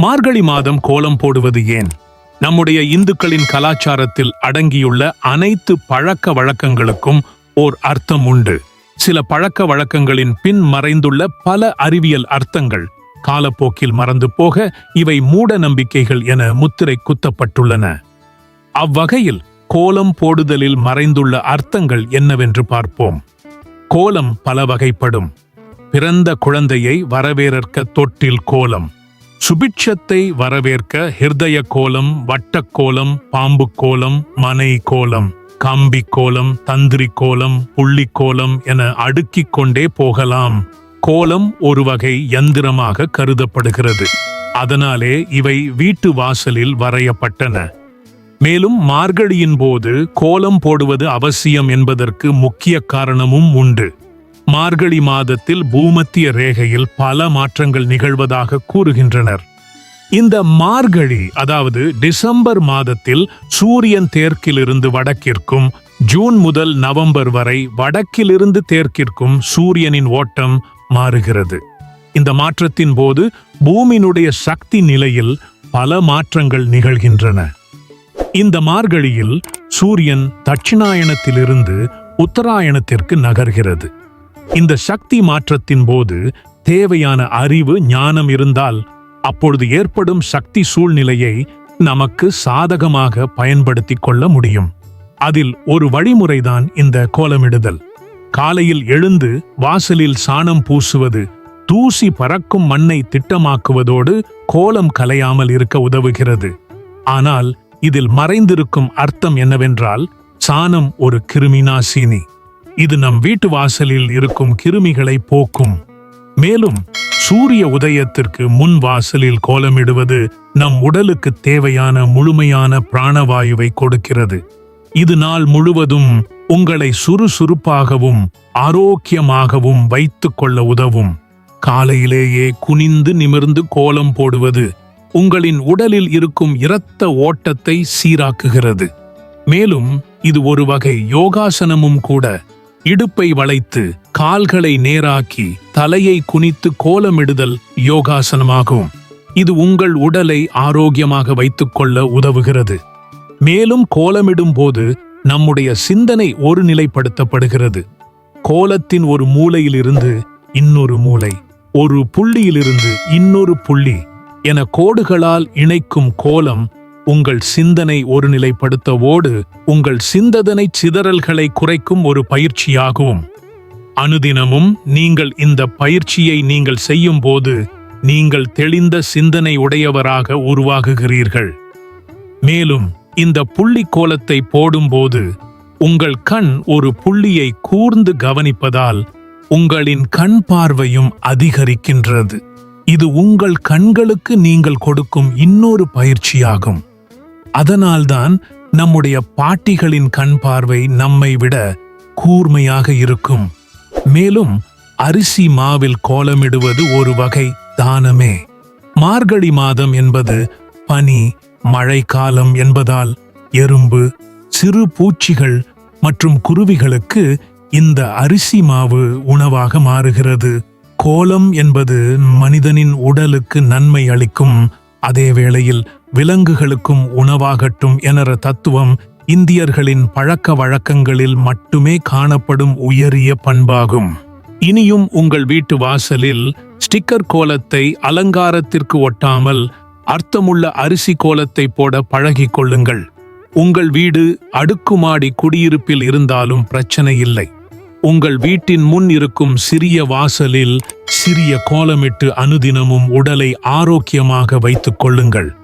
மார்கழி மாதம் கோலம் போடுவது ஏன்? நம்முடைய இந்துக்களின் கலாச்சாரத்தில் அடங்கியுள்ள அனைத்து பழக்க வழக்கங்களுக்கும் ஓர் அர்த்தம் உண்டு. சில பழக்க வழக்கங்களின் பின் மறைந்துள்ள பல அறிவியல் அர்த்தங்கள் காலப்போக்கில் மறந்து போக இவை மூட நம்பிக்கைகள் என முத்திரை குத்தப்பட்டுள்ளன. அவ்வகையில் கோலம் போடுதலில் மறைந்துள்ள அர்த்தங்கள் என்னவென்று பார்ப்போம். கோலம் பல வகைப்படும் பிறந்த குழந்தையை வரவேற்க தொட்டில் கோலம். சுபிட்சத்தை வரவேற்க ஹிருதய கோலம் வட்டக்கோலம் பாம்பு கோலம் மனை கோலம் கம்பி கோலம் தந்திரி கோலம் புள்ளி கோலம் என அடுக்கிக் கொண்டே போகலாம். கோலம் ஒரு வகை யந்திரமாக கருதப்படுகிறது. அதனாலே இவை வீட்டு வாசலில் வரையப்பட்டன. மேலும் மார்கழியின் போது கோலம் போடுவது அவசியம் என்பதற்கு முக்கிய காரணமும் உண்டு. மார்கழி மாதத்தில் பூமத்திய ரேகையில் பல மாற்றங்கள் நிகழ்வதாக கூறுகின்றனர். இந்த மார்கழி அதாவது டிசம்பர் மாதத்தில் சூரியன் தேற்கிலிருந்து வடக்கிற்கும் ஜூன் முதல் நவம்பர் வரை வடக்கிலிருந்து தெற்கிற்கும் சூரியனின் ஓட்டம் மாறுகிறது. இந்த மாற்றத்தின் போது பூமியினுடைய சக்தி நிலையில் பல மாற்றங்கள் நிகழ்கின்றன. இந்த மார்கழியில் சூரியன் தட்சிணாயனத்திலிருந்து உத்தராயணத்திற்கு நகர்கிறது. இந்த சக்தி மாற்றத்தின் போது தேவையான அறிவு ஞானம் இருந்தால் அப்பொழுது ஏற்படும் சக்தி சூழ்நிலையை நமக்கு சாதகமாக பயன்படுத்திக் கொள்ள முடியும். அதில் ஒரு வழிமுறைதான் இந்த கோலமிடுதல். காலையில் எழுந்து வாசலில் சாணம் பூசுவது தூசி பறக்கும் மண்ணை திட்டமாக்குவதோடு கோலம் கலையாமல் இருக்க உதவுகிறது. ஆனால் இதில் மறைந்திருக்கும் அர்த்தம் என்னவென்றால் சாணம் ஒரு கிருமிநாசினி. இது நம் வீட்டு வாசலில் இருக்கும் கிருமிகளை போக்கும். மேலும் சூரிய உதயத்திற்கு முன் வாசலில் கோலமிடுவது நம் உடலுக்கு தேவையான முழுமையான பிராணவாயுவை கொடுக்கிறது. இது நாள் முழுவதும் உங்களை சுறுசுறுப்பாகவும் ஆரோக்கியமாகவும் வைத்துக் கொள்ள உதவும். காலையிலேயே குனிந்து நிமிர்ந்து கோலம் போடுவது உங்களின் உடலில் இருக்கும் இரத்த ஓட்டத்தை சீராக்குகிறது. மேலும் இது ஒரு வகை யோகாசனமும் கூட. இடுப்பை வளைத்து கால்களை நேராக்கி தலையை குனித்து கோலமிடுதல் யோகாசனமாகும். இது உங்கள் உடலை ஆரோக்கியமாக வைத்துக்கொள்ள உதவுகிறது. மேலும் கோலமிடும் போது நம்முடைய சிந்தனை ஒரு நிலைப்படுத்தப்படுகிறது. கோலத்தின் ஒரு மூலையிலிருந்து இன்னொரு மூலை ஒரு புள்ளியிலிருந்து இன்னொரு புள்ளி என கோடுகளால் இணைக்கும் கோலம் உங்கள் சிந்தனை ஒருநிலைப்படுத்தவோடு உங்கள் சிந்ததனை சிதறல்களை குறைக்கும் ஒரு பயிற்சியாகும் அனுதினமும் நீங்கள் இந்த பயிற்சியை நீங்கள் செய்யும் போது நீங்கள் தெளிந்த சிந்தனை உடையவராக உருவாகுகிறீர்கள். மேலும் இந்த புள்ளி கோலத்தை போடும்போது உங்கள் கண் ஒரு புள்ளியை கூர்ந்து கவனிப்பதால் உங்களின் கண் பார்வையும் அதிகரிக்கின்றது. இது உங்கள் கண்களுக்கு நீங்கள் கொடுக்கும் இன்னொரு பயிற்சியாகும். அதனால்தான் நம்முடைய பாட்டிகளின் கண் பார்வை நம்மை விட கூர்மையாக இருக்கும். மேலும் அரிசி மாவில் கோலமிடுவது ஒரு வகை தானமே. மார்கழி மாதம் என்பது பனி மழைக்காலம் என்பதால் எறும்பு சிறு பூச்சிகள் மற்றும் குருவிகளுக்கு இந்த அரிசி மாவு உணவாக மாறுகிறது. கோலம் என்பது மனிதனின் உடலுக்கு நன்மை அளிக்கும் அதே வேளையில் விலங்குகளுக்கும் உணவாகட்டும் என்ற தத்துவம் இந்தியர்களின் பழக்க வழக்கங்களில் மட்டுமே காணப்படும் உயரிய பண்பாகும். இனியும் உங்கள் வீட்டு வாசலில் ஸ்டிக்கர் கோலத்தை அலங்காரத்திற்கு ஒட்டாமல் அர்த்தமுள்ள அரிசி கோலத்தை போட பழகிக் கொள்ளுங்கள். உங்கள் வீடு அடுக்குமாடி குடியிருப்பில் இருந்தாலும் பிரச்சனை இல்லை. உங்கள் வீட்டின் முன் இருக்கும் சிறிய வாசலில் சிறிய கோலமிட்டு அனுதினமும் உடலை ஆரோக்கியமாக வைத்துக் கொள்ளுங்கள்.